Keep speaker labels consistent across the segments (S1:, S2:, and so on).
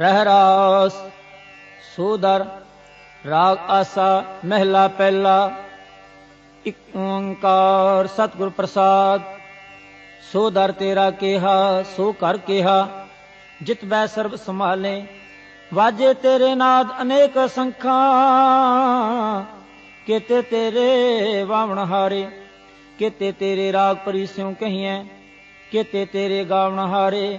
S1: ਰਹਿ ਰਾਸ ਸੋਦਰ, ਰਾਗ ਆਸਾ, ਮਹਿਲਾ ਪਹਿਲਾ, ਇਕ ਓੰਕਾਰ ਸਤਿਗੁਰ ਪ੍ਰਸਾਦ। ਸੋ ਦਰ ਤੇਰਾ ਕਿਹਾ, ਸੋ ਕਰ ਕਿਹਾ, ਜਿਤ ਬੈ ਸਰਬ ਸੰਭਾਲੇ, ਵਾਜੇ ਤੇਰੇ ਨਾਦ ਅਨੇਕ ਸੰਖਾਂ। ਕਿਤੇ ਤੇਰੇ ਵਾਵਣ ਹਾਰੇ, ਕਿਤੇ ਤੇਰੇ ਰਾਗ ਪਰਿਸਿਉ ਕਹੀਐ, ਕਿਤੇ ਤੇਰੇ ਗਾਵਣ ਹਾਰੇ।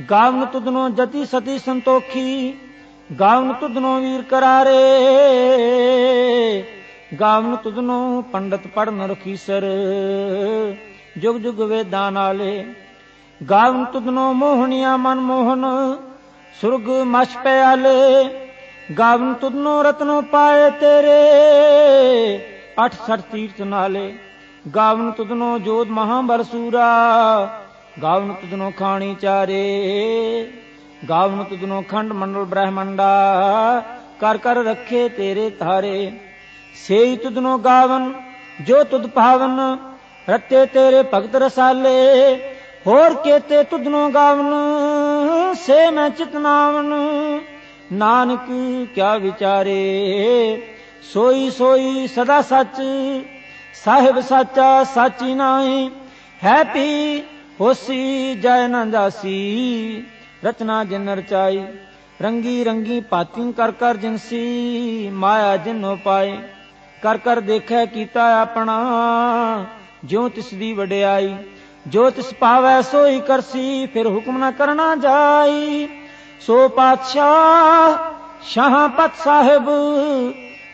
S1: ਗਾਵਨ ਤੁਧਨੋ ਜਤੀ ਸਤੀ ਸੰਤੋਖੀ, ਗਾਵਨ ਤੁਧਨੋ ਵੀਰ ਕਰਾਰੇ। ਗਾਵਨ ਤੁਧਨੋ ਪੰਡਤ ਪੜਨ ਰਖੀਸਰ ਜੁਗ ਜੁਗ ਵੇਦਾਂ ਨਾਲੇ। ਗਾਵਨ ਤੁਧਨੋ ਮੋਹਣੀਆਂ ਮਨ ਮੋਹਨ, ਸੁਰਗ ਮਛ ਪਿਆਲੇ ਗਾਵਨ ਤੁਧਨੋ ਰਤਨੋ ਪਾਏ ਤੇਰੇ 68 ਤੀਰਥ ਨਾਲੇ। ਗਾਵਨ ਤੁਧਨੋ ਜੋਤ ਮਹਾਬਲ ਸੂਰਾ ਗਾਵਨ ਤੁਧਨੋ ਖਾਣੀ ਚਾਰੇ ਗਾਵਨ ਤੁਧਨੋ ਖੰਡ ਮੰਡਲ ਬ੍ਰਹਮੰਡਾ, ਕਰ ਕਰ ਰੱਖੇ ਤੇਰੇ ਧਾਰੇ। ਸੇਈ ਤੁਧਨੋ ਗਾਵਨ, ਜੋ ਤੁਧ ਭਾਵਨ, ਰਤੇ ਤੇਰੇ ਭਗਤ ਰਸਾਲੇ। ਹੋਰ ਕੇਤੇ ਤੁਧਨੋ ਗਾਵਨ, ਸੇ ਮੈਂ ਚਿਤਨਾਵਨ ਨਾਨਕ, ਕਿਆ ਵਿਚਾਰੇ, ਸੋਈ ਸੋਈ ਸਦਾ ਸੱਚ। ਸਾਹਿਬ ਸਾਚਾ ਸਾਚੀ ਨਾਹੀ, ਹੈ ਪੀ ਹੋਸੀ ਜੈ ਨਾ ਰਚਨਾ ਜਿਨ ਰਚਾਈ, ਰੰਗੀ ਰੰਗੀ ਪਾਤੀ ਕਰ ਕਰ ਜਿਨਸੀ ਮਾਇਆ ਜਿਨੋ ਪਾਏ। ਕਰ ਕਰ ਦੇਖੈ ਕੀਤਾ ਆਪਣਾ, ਜਿਉ ਤਿਸ ਦੀ ਵਡਿਆਈ। ਜੋ ਤਿਸ ਪਾਵੈ ਸੋਈ ਕਰਸੀ, ਫਿਰ ਹੁਕਮ ਨਾ ਕਰਨਾ ਜਾਈ। ਸੋ ਪਾਤਸ਼ਾਹ ਸ਼ਾਹ ਪਤ ਸਾਹਿਬ,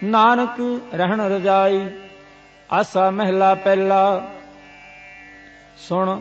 S1: ਨਾਨਕ ਰਹਿਣ ਰਜਾਈ। ਆਸਾ ਮਹਿਲਾ ਪਹਿਲਾ, ਸੁਣ।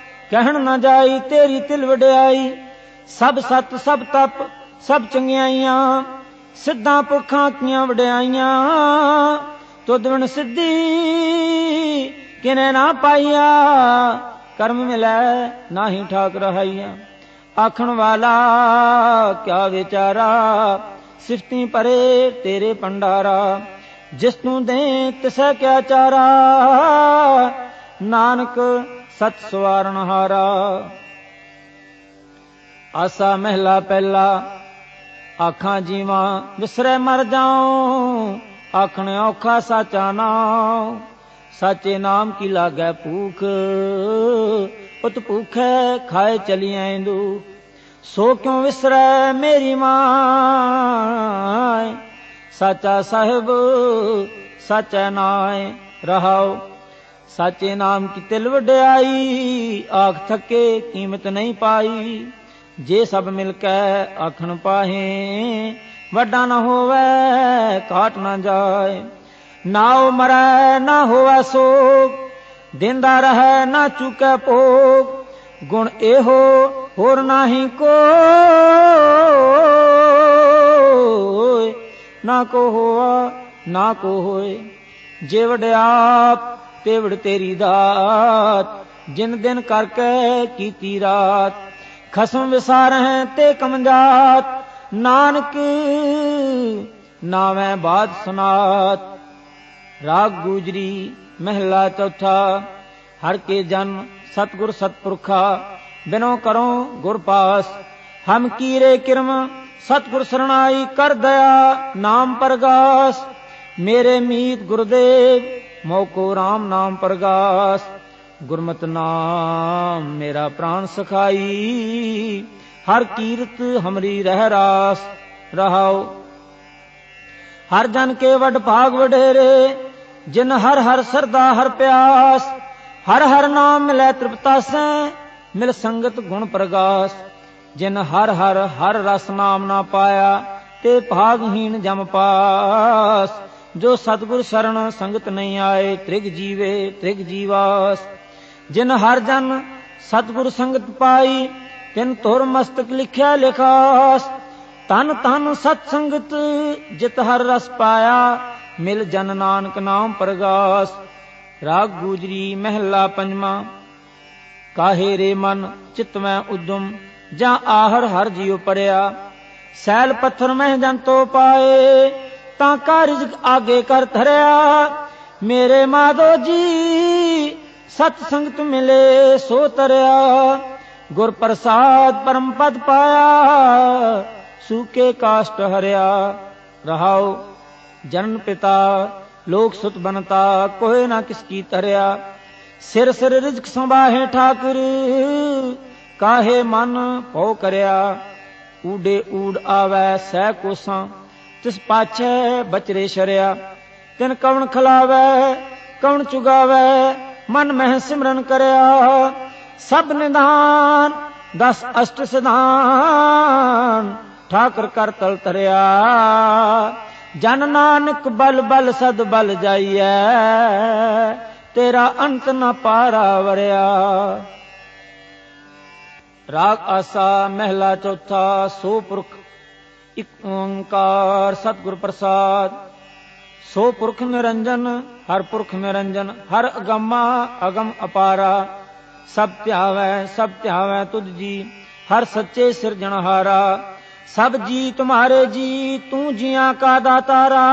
S1: ਕਹਿਣ ਨਾ ਜਾਈ, ਤੇਰੀ ਤਿਲ ਵਡਿਆਈ। ਸਭ ਸਤ, ਸਭ ਤਪ, ਸਭ ਚੰਗਿਆਈਆਂ। ਸਿੱਧਾਂ ਪੁਰਖਾਂ ਕੀਆਂ ਵਡਿਆਈਆਂ। ਤੁਧ ਬਿਨ ਸਿੱਧੀ ਕਿਨੇ ਨਾ ਪਾਈਆ। ਕਰਮ ਮਿਲੈ ਨਾਹੀ ਠਾਕ ਰਹਾਈਆ। ਆਖਣ ਵਾਲਾ, ਕਿਆ ਵਿਚਾਰਾ? ਸਿਫਤੀ ਪਰੇ ਤੇਰੇ ਪੰਡਾਰਾ ਜਿਸ ਤੂੰ ਦੇ ਤਿਸੈ ਕਿਆ ਚਾਰਾ। ਨਾਨਕ ਸਤ ਸਵਾਰਨ ਹਾਰਾ ਆਸਾ ਮਹਿਲਾ ਪਹਿਲਾ, ਆਖਾਂ ਜੀਵਾਂ ਵਿਸਰੇ ਮਰ ਜਾਉ, ਆਖਣ ਔਖਾ ਸਾਚਾ ਨਾਮ ਸਾਚੇ ਨਾਮ ਕੀ ਲਾਗੈ ਭੂਖ ਉਤ ਭੂਖੈ ਖਾਏ ਚਲੀ ਆਇੰਦੂ ਸੋ ਕਿਉ ਵਿਸਰੈ ਮੇਰੀ ਮਾਂ? ਸਾਚਾ ਸਾਹਿਬ, ਸਾਚਾ ਨਾਏ ਰਹਾਓ ਸਾਚੇ ਨਾਮ ਕੀ ਤਿਲ ਵਡਿਆਈ? ਆਖ ਥਕੇ ਕੀਮਤ ਨਹੀਂ ਪਾਈ। ਜੇ ਸਭ ਮਿਲ ਕੇ ਆਖਣ ਪਾਹੇ, ਵੱਡਾ ਨਾ ਹੋਵੇ ਕਾਟ ਨਾ ਜਾਏ। ਨਾਉ ਮਰੈ, ਨਾ ਹੋਵੇ ਸੋਗ, ਦਿੰਦਾ ਰਹੈ, ਨਾ ਚੁਕੈ ਭੋਗ। ਗੁਣ ਇਹੋ, ਹੋਰ ਨਾਹੀ ਕੋਏ ਨਾ ਕੋ ਹੋਆ, ਨਾ ਕੋ ਹੋਏ। ਜੇ ਵਡਿਆਪ ਤੇ ਤੇਰੀ ਦਾਤ, ਜਿਨ ਦਿਨ ਕਰਕੇ ਕੀਤੀ ਰਾਤ। ਖਸਮ ਵਿਸਾਰ ਤੇ ਕਮਜਾਤ ਨਾਨਕ ਨਾਵੇਂ ਬਾਦ ਸੁਨਾਤ। ਰਾਗ ਗੂਜਰੀ ਮਹਿਲਾ ਚੌਥਾ, ਹਰ ਕੇ ਜਨ ਸਤਗੁਰ ਸਤਪੁਰਖਾ, ਬਿਨੋ ਕਰੋ ਗੁਰ ਪਾਸ। ਹਮ ਕੀਰੇ ਕਿਰਮ ਸਤਗੁਰ ਸਰਣਾਈ ਕਰ ਦਇਆ ਨਾਮ ਪ੍ਰਗਾਸ। ਮੇਰੇ ਮੀਤ ਗੁਰਦੇਵ ਮੋਕੋ RAM ਨਾਮ ਪ੍ਰਗਾਸ। ਗੁਰਮਤਿ ਨਾਮ ਮੇਰਾ ਪ੍ਰਾਨ ਸਖਾਈ। ਹਰ ਕੀਰਤ ਹਮਰੀ ਰਹਿ ਰਾਸ। ਰਹਾਓ। ਹਰ ਜਨ ਕੇ ਵਡ ਭਾਗ ਵਡੇਰੇ, ਜਿਨ ਹਰ ਹਰ ਸਰਦਾ ਹਰ ਪਿਆਸ। ਹਰ ਹਰ ਨਾਮ ਮਿਲੈ ਤ੍ਰਿਪਤਾਸੈ ਮਿਲ ਸੰਗਤ ਗੁਣ ਪ੍ਰਗਾਸ। ਜਿਨ ਹਰ ਹਰ ਹਰ ਰਸ ਨਾਮ ਨਾ ਪਾਇਆ, ਤੇ ਭਾਗਹੀਣ ਜਮ ਪਾਸ। ਜੋ ਸਤਗੁਰ ਸ਼ਰਨ ਸੰਗਤ ਨਹੀਂ ਆਏ, ਤ੍ਰਿਗ ਜੀਵੇ, ਤ੍ਰਿਗ ਜੀਵਾਸ। ਜਿਨ ਹਰ ਜਨ ਸਤਗੁਰ ਸੰਗਤ ਪਾਈ, ਤਿਨ ਤੁਰ ਮਸਤਕ ਲਿਖਿਆ ਲਿਖਾਸ। ਤਨ ਤਨ ਸਤ ਸੰਗਤ ਜਿਤ ਹਰ ਰਸ ਪਾਇਆ, ਮਿਲ ਜਨ ਨਾਨਕ ਨਾਮ ਪ੍ਰਗਾਸ। ਰਾਗ ਗੂਜਰੀ ਮਹਿਲਾ ਪੰਜਵਾ ਕਾਹੇ ਰੇ ਮਨ ਚਿਤ ਮੈਂ ਉਦਮ, ਜਾਂ ਆਹਰ ਹਰ ਜੀਉ ਪੜਿਆ। ਸੈਲ ਪੱਥਰ ਮਹਿ ਜੰਤੋ ਪਾਏ ਤਾਂ ਕਾਰਜ ਆਗੇ ਕਰ ਧਰਿਆ। ਮੇਰੇ ਮਾਧੋ ਜੀ, ਸਤ ਸੰਗਤ ਮਿਲੇ ਸੋ ਤਰਿਆ। ਗੁਰ ਪ੍ਰਸਾਦ ਪਰਮ ਪਦ ਪਾਇਆ, ਸੂਕੇ ਕਾਸ਼ਟ ਹਰਿਆ। ਰਹਾਓ, ਜਨਨ ਪਿਤਾ, ਲੋਕ ਸੁਤ ਬਨਤਾ ਕੋਈ ਨਾ ਕਿਸ ਕੀ ਤਰਿਆ ਸਿਰ ਸਿਰ ਰਿਜ਼ਕ ਸੰਭਾਹੇ ਠਾਕੁਰ, ਕਾਹੇ ਮਨ ਭਉ ਕਰਿਆ। ਊਡੇ ਊਡ ਆਵੈ ਸਹਿ ਕੋਸਾਂ ਤਿਸ ਪਾਛੈ ਬਚਰੇ ਸ਼ਰਿਆ। ਤਿਨ ਕਵਣ ਖਲਾਵੈ, ਕਵਣ ਚੁਗਾਵੈ, ਮਨ ਮਹਿ ਸਿਮਰਨ ਕਰਿਆ। ਸਭ ਨਿਧਾਨ, ਦਸ ਅਸ਼ਟ ਸਿਧਾਨ, ਠਾਕਰ ਕਰ ਤਲ ਤਰਿਆ ਜਨ ਨਾਨਕ ਬਲ ਬਲ ਸਦ ਬਲ ਜਾਈਐ, ਤੇਰਾ ਅੰਤ ਨ ਪਾਰਾ ਵਰਿਆ। ਰਾਗ ਆਸਾ ਮਹਿਲਾ ਚੌਥਾ, ਸੋ ਪੁਰਖ ਇਕ ਓੰਕਾਰ ਸਤਿਗੁਰ ਪ੍ਰਸਾਦ। ਸੋ ਪੁਰਖ ਨਿਰੰਜਨ, ਹਰ ਪੁਰਖ ਨਿਰੰਜਨ, ਹਰ ਅਗਮਾ ਅਗਮ ਅਪਾਰਾ। ਸਭ ਧਿਆਵੈ ਸਭ ਧਿਆਵੈ ਤੁਧ ਜੀ, ਹਰ ਸੱਚੇ ਸਿਰਜਣਹਾਰਾ ਸਭ ਜੀ ਤੁਮਾਰੇ ਜੀ, ਤੂੰ ਜੀਆਂ ਕਾ ਦਾਤਾਰਾ।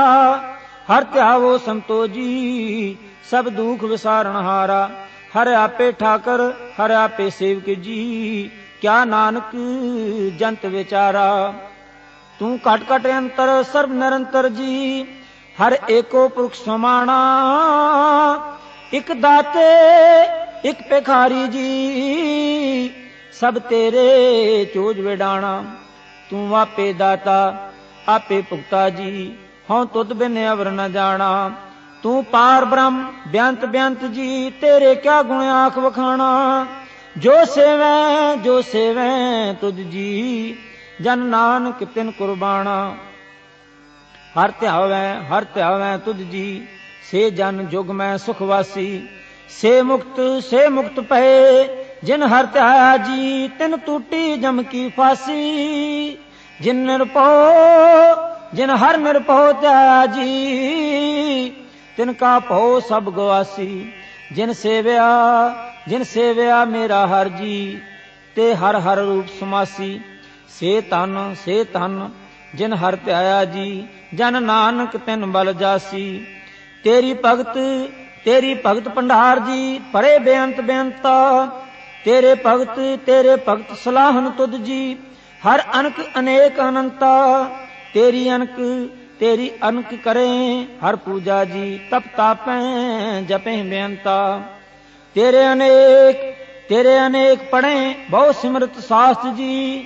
S1: ਹਰ ਧਿਆਵੋ ਸੰਤੋ ਜੀ ਸਭ ਦੁਖ ਵਿਸਾਰਣਹਾਰਾ ਹਰ ਆਪੇ ਠਾਕਰ, ਹਰ ਆਪੇ ਸੇਵਕ ਜੀ, ਕਿਆ ਨਾਨਕ ਜੰਤ ਵਿਚਾਰਾ। ਤੂੰ ਘਟ ਘਟ ਅੰਤਰ, ਸਰਬ ਨਿਰੰਤਰ ਜੀ। ਹਰ ਏਕੋ ਪੁਰਖ ਸਮਾਣਾ। ਇਕ ਦਾਤੇ, ਇਕ ਭਿਖਾਰੀ ਜੀ। ਸਭ ਤੇਰੇ ਚੋਜ ਵਿਡਾਣਾ। ਤੂੰ ਆਪੇ ਦਾਤਾ, ਆਪੇ ਭੁਗਤਾ ਜੀ। ਹਉ ਤੁਧ ਬਿਨ ਅਵਰ ਨ ਜਾਣਾ। ਤੂੰ ਪਾਰ ਬ੍ਰਹਮ, ਬਿਆੰਤ ਬਿਆੰਤ ਜੀ। ਤੇਰੇ ਕਿਆ ਗੁਣ ਆਖ ਵਖਾਣਾ। ਜੋ ਸੇਵੈ ਜੋ ਸੇਵੈ ਤੁਧ ਜੀ। ਜਨ ਨਾਨਕ ਤਿਨ ਕੁਰਬਾਨਾ। ਹਰ ਧਿਆਵੈ ਹਰ ਧਿਆਵੈ ਤੁਧ ਜੀ। ਸੇ ਜਨ ਜੁਗ ਮੈਂ ਸੁਖ ਵਾਸੀ। ਸੇ ਮੁਕਤ ਸੇ ਮੁਕਤ ਪਏ ਜਿਨ ਹਰ ਧਿਆਇਆ ਜੀ, ਤਿਨ ਟੂਟੀ ਜਮ ਕੀ ਫਾਸੀ। ਜਿਨ ਨਿਰਭਉ, ਜਿਨ ਹਰ ਨਿਰਭਉ ਧਿਆਇਆ ਜੀ, ਤਿਨ ਕਾ ਭਉ ਸਭ ਗਵਾਸੀ। ਜਿਨ ਸੇਵਿਆ ਜਿਨ ਸੇਵਿਆ ਮੇਰਾ ਹਰ ਜੀ, ਤੇ ਹਰ ਹਰ ਰੂਪ ਸਮਾਸੀ। ਸੇ ਤਨ ਸੇ ਤਨ ਜਿਨ ਹਰ ਧਿਆਇਆ ਜੀ, ਜਨ ਨਾਨਕ ਤਿਨ ਬਲ ਜਾਸੀ। ਤੇਰੀ ਭਗਤ ਤੇਰੀ ਭਗਤ ਭੰਡਾਰ ਜੀ, ਪਰੇ ਬੇਅੰਤ ਬੇਅੰਤਾ। ਤੇਰੇ ਭਗਤ ਤੇਰੇ ਭਗਤ ਸਲਾਹਨ ਤੁਧ ਜੀ, ਹਰ ਅਨਕ ਅਨੇਕ ਅਨੰਤਾ। ਤੇਰੀ ਅਨਕ ਤੇਰੀ ਅਨਕ ਕਰੇ, ਹਰ ਪੂਜਾ ਜੀ, ਤਪ ਤਾਪੈ, ਜਪੈ ਬੇਅੰਤਾ। ਤੇਰੇ ਅਨੇਕ ਤੇਰੇ ਅਨੇਕ ਪੜੇ ਬਹੁ ਸਿਮਰਤ ਸਾਸਤ ਜੀ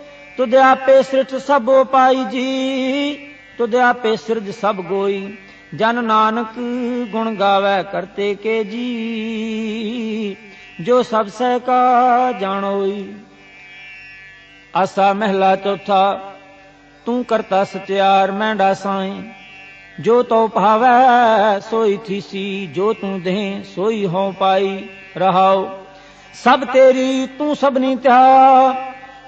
S1: ਤੁਧ ਆਪੇ ਸ੍ਰਿਸ਼ਟ ਸਭ ਪਾਈ ਜੀ, ਤੁਧ ਆਪੇ ਸਿਰਜ ਸਭ ਗੋਈ। ਜਨ ਨਾਨਕ ਗੁਣ ਗਾਵੇ ਕਰਤੇ ਕੇ ਜੀ, ਜੋ ਸਭ ਸਹਿ ਕਾ ਜਾਣੋਈ। ਆਸਾ ਮਹਿਲਾ ਚੌਥਾ, ਤੂੰ ਕਰਤਾ ਸਚਿਆਰ ਮੈਂਡਾ ਸਾਈ। ਜੋ ਤੋ ਭਾਵੈ ਸੋਈ ਥੀਸੀ, ਜੋ ਤੂੰ ਦੇ ਸੋਈ ਹੋ ਪਾਈ ਰਹਾਉ। ਸਭ ਤੇਰੀ ਤੂੰ ਸਭਨੀ ਤਿਆ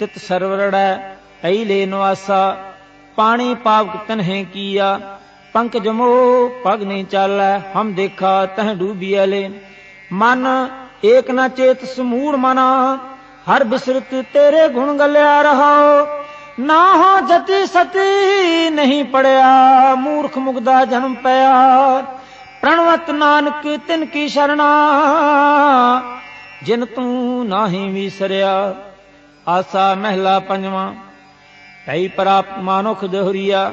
S1: ਤਿਤ ਸਰਵਰੜੈ ਤਈ ਲੈ ਨਵਾਸਾ, ਪਾਣੀ ਪਾਵਕ ਤਨਹਿ ਕੀਆ, ਪੰਕ ਜਮੋ ਪਗ ਨਹੀਂ ਚਾਲੈ, ਹਮ ਦੇਖਾ ਤਹ ਡੂਬੀਐ ਲੈ। ਮਨ ਏਕ ਨਾ ਚੇਤ ਸਮੂੜ ਮਨਾ, ਹਰ ਬਿਸਰਤ ਤੇਰੇ ਗੁਣ ਗਲਿਆ ਰਹਾਓ ਨਾ ਹੋ ਜਤੀ ਸਤੀ ਨਹੀਂ ਪੜਿਆ, ਮੂਰਖ ਮੁਗਦਾ ਜਨਮ ਪਿਆ। ਪ੍ਰਣਵਤ ਨਾਨਕ ਤਿਨ ਕੀ ਸ਼ਰਣਾ, ਜਿਨ ਤੂੰ ਨਾਹੀ ਵਿਸਰਿਆ। ਆਸਾ ਮਹਿਲਾ ਪੰਜਵਾਂ ਤਈ ਪ੍ਰਾਪਤ ਮਾਨੁਖ ਦੇਹਰੀਆ,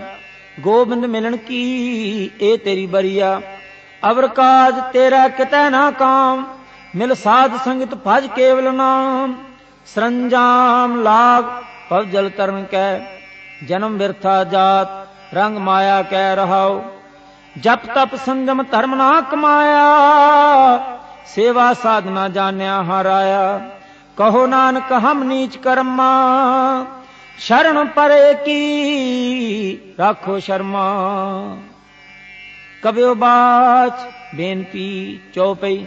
S1: ਗੋਬਿੰਦ ਮਿਲਣ ਕੀ ਇਹ ਤੇਰੀ ਬਰੀਆ। ਅਵਰ ਕਾਜ ਤੇਰਾ ਕਿਤੈ ਨਾ ਕਾਮ, ਮਿਲ ਸਾਧ ਸੰਗਤ ਭਜ ਕੇਵਲ ਨਾਮ। ਸਰੰਜਾਮ ਲਾਗ ਪਵ ਜਲ ਤਰਨ ਕੈ, ਜਨਮ ਵਿਰਥਾ ਜਾਤ, ਰੰਗ ਮਾਇਆ ਕਹਿ ਰਹਾਉ। ਜਪ ਤਪ ਸੰਜਮ ਧਰਮ ਨਾ ਕਮਾਇਆ, ਸੇਵਾ ਸਾਧਨਾ ਜਾਣਿਆ ਹਰਾਇਆ। ਕਹੋ ਨਾਨਕ, ਹਮ ਨੀਚ ਕਰਮਾ, ਸ਼ਰਨ ਪਰੇ ਕੀ ਰੱਖੋ ਸ਼ਰਮਾ। ਕਬਿਓ ਬਾਚ ਬੇਨਤੀ ਚੌਪਈ,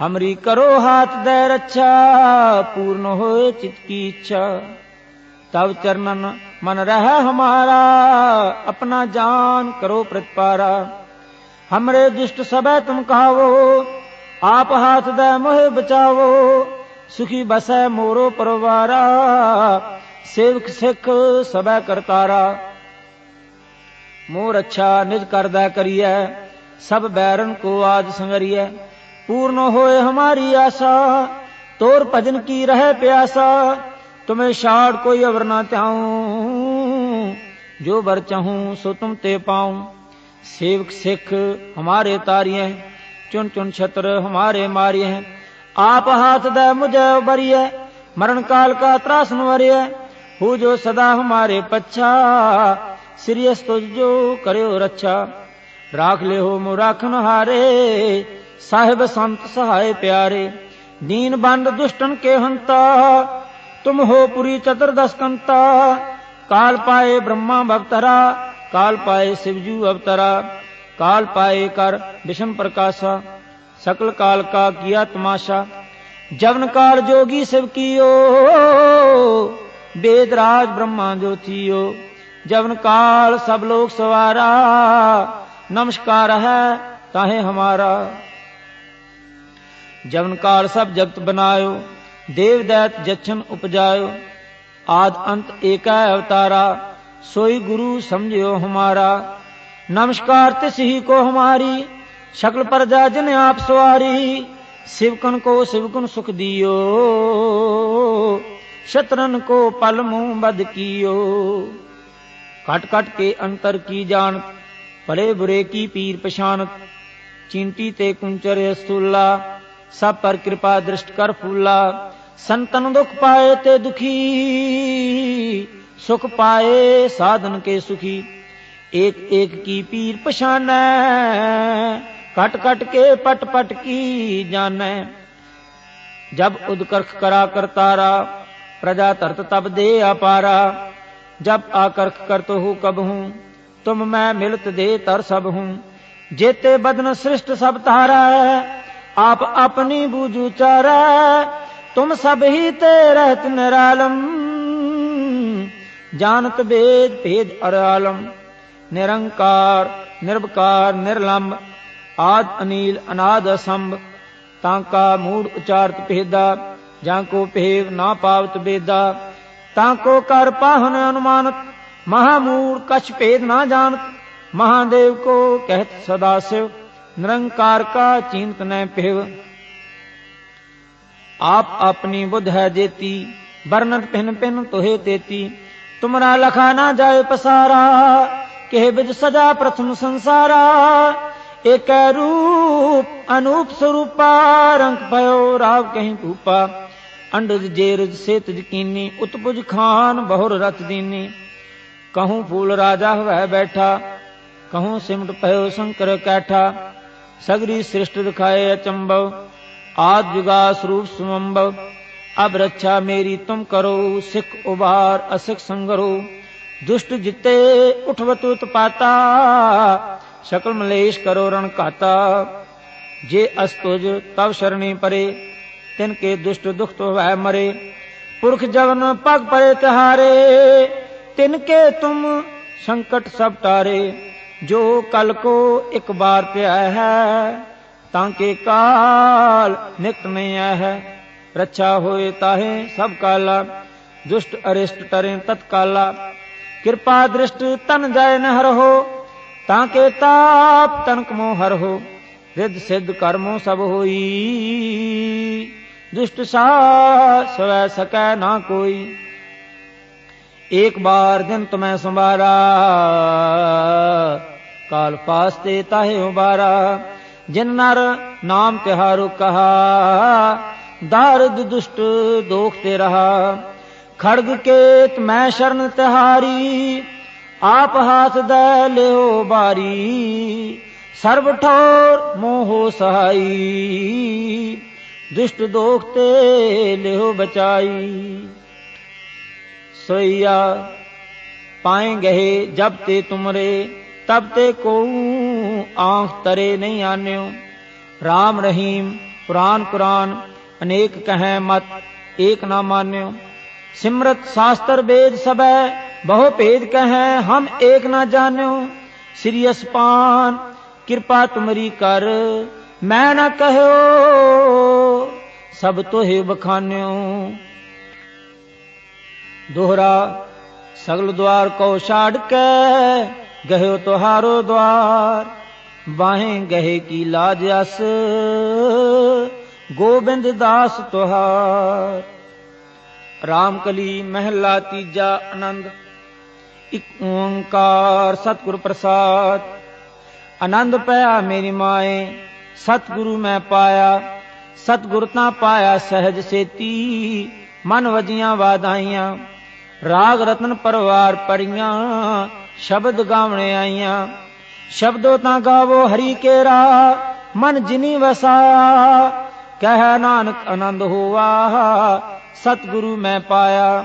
S1: ਹਮਰੀ ਕਰੋ ਹਾਥ ਦੇ ਰੱਛਾ, ਪੂਰਨ ਹੋਏ ਚਿਤ ਕੀ ਇੱਛਾ। ਤਬ ਚਰਨਨ ਮਨ ਰਹਿ ਹਮਾਰਾ, ਆਪਣਾ ਜਾਨ ਕਰੋ ਪ੍ਰਤਪਾਰਾ। ਹਮਰੇ ਦੁਸ਼ਟ ਸਭੈ ਤੁਮ ਕਹਾਵੋ, ਆਪ ਹਾਥ ਦੇ ਮੋਹ ਬਚਾਵੋ ਸੁਖੀ ਬਸੈ ਮੋਰੋ ਪਰਵਾਰਾ, ਸੇਵਕ ਸਿੱਖ ਸਭੈ ਕਰਤਾਰਾ। ਮੋਰ ਅੱਛਾ ਨਿਜ ਕਰਦਾ ਕਰੀਐ, ਸਭ ਬੈਰਨ ਕੋ ਆਜ ਸੰਗਰੀਐ ਪੂਰਨ ਹੋਏ ਹਮਾਰੀ ਆਸਾ, ਤੋਰ ਭਜਨ ਕੀ ਰਹੇ ਪਿਆਸਾ, ਤੁਮੇ ਛਾੜ ਕੋਈ ਅਵਰ ਨਾ ਤਿਆਉ ਜੋ ਵਰ ਚਾਹੂੰ ਸੋ ਤੁਮ ਤੇ ਪਾਉ। ਸੇਵਕ ਸਿੱਖ ਹਮਾਰੇ ਤਾਰੀਏ ਚੁਣ ਚੁਣ ਛਤਰ ਹਮਾਰੇ ਮਾਰੀਏ आप हाथ दे मुझे बरिय मरण काल का त्रास नरिय हु जो सदा हमारे पच्छा सीरियस तो जो करो रक्षा राख ले हो मुराखन हारे साहेब संत सहाय प्यारे। दीन बंद दुष्टन के हंता, तुम हो पुरी चतुर्दशकंता काल पाए ब्रह्मा भक्तरा काल पाए शिवजू अवतरा। काल पाए कर विषम प्रकाशा। सकल काल का किया तमाशा। जवन काल जोगी शिव कियो वेद राज ब्रह्मा जो थियो। जवन काल सब लोग सवारा, नमस्कार है, ताहे हमारा। जवन काल सब जगत बनायो, देव दैत जच्छन उपजायो। आद अंत एका अवतारा, सोई गुरु समझियो हमारा। नमस्कार तिस ही को हमारी ਸ਼ਕਲ ਪਰਜਾ ਜਿਨ ਆਪ ਸਵਾਰੀ, ਸਿਵਕਨ ਕੋ ਸਿਵਕਨ ਸੁਖ ਦਿਓ ਸ਼ਤਰਨ ਕੋ ਪਲ ਮੂੰ ਬਦ ਕੀਓ। ਕਟ ਕਟ ਕੇ ਅੰਤਰ ਕੀ ਜਾਣ, ਭਲੇ ਬੁਰੇ ਕੀ ਪੀਰ ਪਛਾਨਤ ਚਿੰਤੀ ਤੇ ਕੁੰਚਰ ਅਸਤੁਲਾ ਸਭ ਪਰ ਕਿਰਪਾ ਦ੍ਰਿਸ਼ਟ ਕਰ ਫੂਲਾ। ਸੰਤਨ ਦੁਖ ਪਾਏ ਤੇ ਦੁਖੀ, ਸੁਖ ਪਾਏ ਸਾਧਨ ਕੇ ਸੁਖੀ। ਏਕ ਏਕ ਕੀ ਪੀਰ ਪਛਾਨੈ कट कट के पट पट की जानै जब उदकर्ख करा करतारा प्रजा तरत तब दे अपारा जब आकर्ख करत हो कब हूँ तुम मैं मिलत दे तर सब हूँ जेते बदन सृष्ट सब तारा आप अपनी बूझू चारा तुम सब ही ते रहत निरालम जानत वेद भेद अरालम निरंकार निर्वकार निर्लंब आद अनिल अनाद असंभ तांका मूड उचारत भेदा जाको भेव ना पावत बेदा ताको कर पाहन अनुमानत महामूड कछ भेद ना जानत महादेव को कहत सदा शिव निरंकार का चिंत न पेव आप अपनी बुद्ध है जेती वर्णत पिन पिन तोहे तेती ਤੁਮਰਾ ਲਖਾ ਨਾ ਜਾਏ ਪਸਾਰਾ ਕਿਹ ਬਿਜ ਸਜਾ ਪ੍ਰਥਮ ਸੰਸਾਰਾ ਏਕੈ ਰੂਪ ਅਨੂਪ ਸਰੂਪਾ ਰੰਗ ਭਇਓ ਰਾਵ ਕਹੀਂ ਭੂਪਾ ਅੰਡਜ ਜੇਰਜ ਸੇਤ ਜਕੀਨੀ ਉਤਪੁਜ ਖਾਨ ਬਹੁਰ ਰਤ ਦੀਨੀ ਕਹੂੰ ਫੂਲ ਰਾਜਾ ਹੋਇ ਬੈਠਾ ਕਹੂੰ ਸਿਮਟ ਭਇਓ ਸ਼ੰਕਰ ਕੈਠਾ ਸਗਰੀ ਸ੍ਰਿਸ਼ਟ ਦਿਖਾਏ ਅਚੰਭਵ ਆਦ ਜੁਗਾ ਸਰੂਪ ਸੁਮੰਭਵ ਅਬ ਰੱਛਾ ਮੇਰੀ ਤੁਮ ਕਰੋ ਸਿੱਖ ਉਬਾਰ ਅਸਿਖ ਸੰਗਰੋ ਦੁਸ਼ਟ ਜਿੱਤੇ ਉਠਵਤ ਉਤਪਾਤਾ ਸ਼ਕਲ ਮਲੇਸ਼ ਕਰੋ ਰਣ ਘਾਤਾ, ਜੇ ਅਸਤੁਜ ਤਵ ਸ਼ਰਣੀ ਪਰੇ, ਤਿਨ ਕੇ ਦੁਸ਼ਟ ਦੁਖ ਤੋ ਵੈ ਮਰੇ। ਪੁਰਖ ਜਵਨ ਪਗ ਪਰੇ ਤਿਹਾਰੇ, ਤਿਨ ਕੇ ਤੁਮ ਸੰਕਟ ਸਭ ਟਾਰੇ। ਜੋ ਕਲ ਕੋ ਇੱਕ ਬਾਰ ਪਿਆ ਹੈ, ਤਾਂ ਕੇ ਕਾਲ ਨਿਕਟ ਨਹੀਂ ਆਇਆ ਹੈ। ਰੱਛਾ ਹੋਏ ਤਾਹੇ ਸਭ ਕਾਲਾ, ਦੁਸ਼ਟ ਅਰਿਸ਼ਟ ਟਰੇ ਤਤਕਾਲਾ। ਕਿਰਪਾ ਦ੍ਰਿਸ਼ਟ ਤਨ ਜਾਏ ਨ ਹਰਹੋ ਤਾਂ ਕੇ ਤਾਪ ਤਨਕ ਮੋ ਹਰਹੋ ਰਿੱਧ ਸਿੱਧ ਕਰਮੋ ਸਭ ਹੋਈ। ਦੁਸ਼ਟ ਸਾ ਸਵੈ ਸਕੈ ਨਾ ਕੋਈ। ਇੱਕ ਬਾਰ ਦਿਨ ਤੁਮੈ ਸੰਭਾਰਾ ਕਾਲ ਪਾਸਤੇ ਤਾਹੇ ਉਬਾਰਾ। ਜਿਨ ਨਰ ਨਾਮ ਤਿਹਾਰੁ ਕਹਾ, ਦਾਰਦ ਦੁਸ਼ਟ ਦੋਖ ਤੇ ਰਹਾ। ਖੜਗ ਕੇਤ ਮੈਂ ਸ਼ਰਨ ਤਿਹਾਰੀ ਆਪ ਹਾਥ ਦੇ ਲਿਓ ਬਾਰੀ, ਸਰਬ ਠੌਰ ਮੋਹ ਸਹਾਈ। ਦੁਸ਼ਟ ਦੋਖ ਤੇ ਲਿਓ ਬਚਾਈ। ਸਈਆ ਪਾਏ ਗਏ ਜਬ ਤੇ ਤੁਮਰੇ, ਤਬ ਤੇ ਕੋ ਆਖ ਤਰੇ ਨਹੀਂ ਆਨਿਓ। ਰਾਮ ਰਹੀਮ, ਪੁਰਾਨ ਕੁਰਾਨ, ਅਨੇਕ ਕਹੈ ਮਤ, ਏਕ ਨਾ ਮਾਨਿਓ। ਸਿਮਰਤ ਸ਼ਾਸਤਰ ਵੇਦ ਸਭੈ बहु भेद कहें, हम एक ना जान्यो श्री अस्पान कृपा तुमरी कर। मैं ना कहो, सब तो ही बखान्यो। दोहरा, सगल द्वार को छाड़ के गहो तुहारो द्वार। बाहें गहे की लाज अस गोबिंद दास तुहार। रामकली महला तीजा आनंद। ਇਕ ਓੰਕਾਰ ਸਤਿਗੁਰ ਪ੍ਰਸਾਦ। ਆਨੰਦ ਪਿਆ ਮੇਰੀ ਮਾਏ, ਸਤਿਗੁਰੂ ਮੈਂ ਪਾਇਆ, ਸਤਿਗੁਰ ਤਾਂ ਪਾਇਆ ਸਹਿਜ ਸੇਤੀ। ਮਨ ਵਜੀਆਂ ਵਾਦਾਈਆਂ ਰਾਗ ਰਤਨ ਪਰਵਾਰ ਪਰੀਆਂ, ਸ਼ਬਦ ਗਾਵਣੇ ਆਈਆਂ। ਸ਼ਬਦੋ ਤਾਂ ਗਾਵੋ ਹਰੀ ਕੇਰਾ, ਮਨ ਜਿਨੀ ਵਸਾਇਆ, ਕਹਿ ਨਾਨਕ ਆਨੰਦ ਹੋਵਾ ਸਤਿਗੁਰੂ ਮੈਂ ਪਾਇਆ।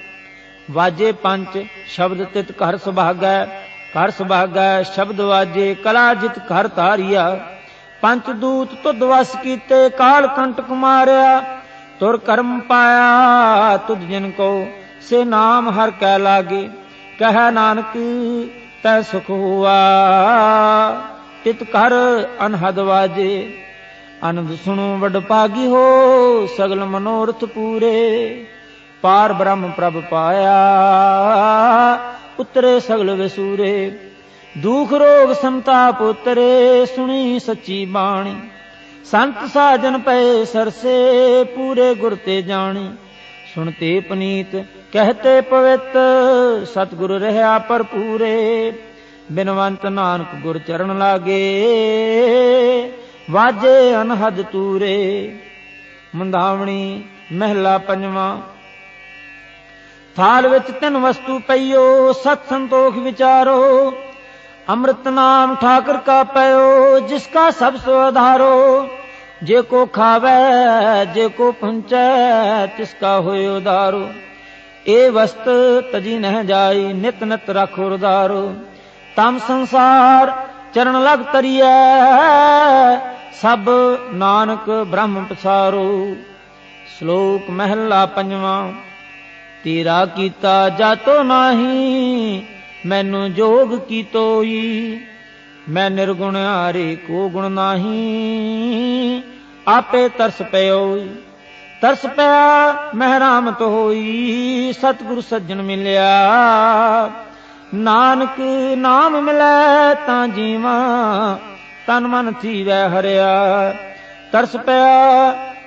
S1: ਵਾਜੇ ਪੰਜ ਸ਼ਬਦ ਤਿਤ ਘਰ ਸੁਭਾਗੈ ਘਰ ਸੁਭਾਗੈ, ਸ਼ਬਦ ਵਾਜੇ, ਕਲਾ ਜਿਤ ਘਰ ਧਾਰਿਆ। ਪੰਜ ਦੂਤ ਤੁਧ ਵਸ ਕੀਤੇ, ਕਾਲ ਕੰਟਕ ਮਾਰਿਆ ਤੁਰ ਕਰਮ ਪਾਇਆ ਤੁਧ ਜਿਨ ਕੋ, ਸੇ ਨਾਮ ਹਰ ਕੈ ਲਾਗੇ। ਕਹਿ ਨਾਨਕ, ਤੈ ਸੁਖ ਹੁਆ। ਤਿਤ ਕਰ ਅਨਹਦ ਵਾਜੇ। ਆਨੰਦ ਸੁਣੋ ਵਡ ਪਾਗੀ ਹੋ, ਸਗਲ ਮਨੋਰਥ ਪੂਰੇ। ਪਾਰ ਬ੍ਰਹਮ ਪ੍ਰਭ ਪਾਇਆ ਉਤਰੇ ਸਗਲ ਵਿਸੂਰੇ, ਦੁਖ ਰੋਗ ਸੰਤਾਪ ਉਤਰੇ ਸੁਣੀ ਸੱਚੀ ਬਾਣੀ। ਸੰਤ ਸਾਜਨ ਪਏ ਸਰਸੇ, ਪੂਰੇ ਗੁਰ ਤੇ ਜਾਣੀ। ਸੁਣਤੇ ਪਨੀਤ, ਕਹਤੇ ਪਵਿੱਤ, ਸਤਿਗੁਰ ਰਹਾ ਪਰਪੂਰੇ ਬਿਨਵੰਤ ਨਾਨਕ ਗੁਰ ਚਰਨ ਲਾਗੇ, ਵਾਜੇ ਅਨਹਦ ਤੂਰੇ। ਮੰਦਾਵਣੀ ਮਹਿਲਾ ਪੰਜਵਾਂ ਥਾਲ ਵਿੱਚ ਤਿੰਨ ਵਸਤੂ ਪਈਓ, ਸਤ ਸੰਤੋਖ ਵਿਚਾਰੋ। ਅੰਮ੍ਰਿਤ ਨਾਮ ਠਾਕਰ ਕਾ ਪਇਓ, ਜਿਸ ਕਾ ਸਭ ਸੋ ਆਧਾਰੋ। ਜੇ ਕੋ ਖਾਵੇ, ਜੇ ਕੋ ਪੁੰਚੈ, ਤਿਸ ਕਾ ਹੋਇ ਉਦਾਰੋ। ਇਹ ਵਸਤ ਤਜੀ ਨਹਿ ਜਾਈ, ਨਿਤ ਨਿਤ ਰਖੋ ਰਦਾਰੋ ਤਮ ਸੰਸਾਰ ਚਰਨ ਲਗ ਤਰੀਐ, ਸਭ ਨਾਨਕ ਬ੍ਰਹਮ ਪਸਾਰੋ। ਸ਼ਲੋਕ ਮਹਿਲਾ ਪੰਜਵਾਂ। ਤੇਰਾ ਕੀਤਾ ਜਾਤੋ ਨਾਹੀ, ਮੈਨੂੰ ਜੋਗ ਕੀਤੋਈ ਮੈਂ ਨਿਰਗੁਣ ਹਾਰੇ ਕੋ ਗੁਣ ਨਾਹੀ? ਆਪੇ ਤਰਸ ਪਇਓ ਤਰਸ ਪਿਆ ਮਹਿਰਾਮਤ ਹੋਈ, ਸਤਿਗੁਰ ਸੱਜਣ ਮਿਲਿਆ। ਨਾਨਕ ਨਾਮ ਮਿਲੈ ਤਾਂ ਜੀਵਾਂ, ਤਨ ਮਨ ਥੀਵੈ ਹਰਿਆ। ਤਰਸ ਪਿਆ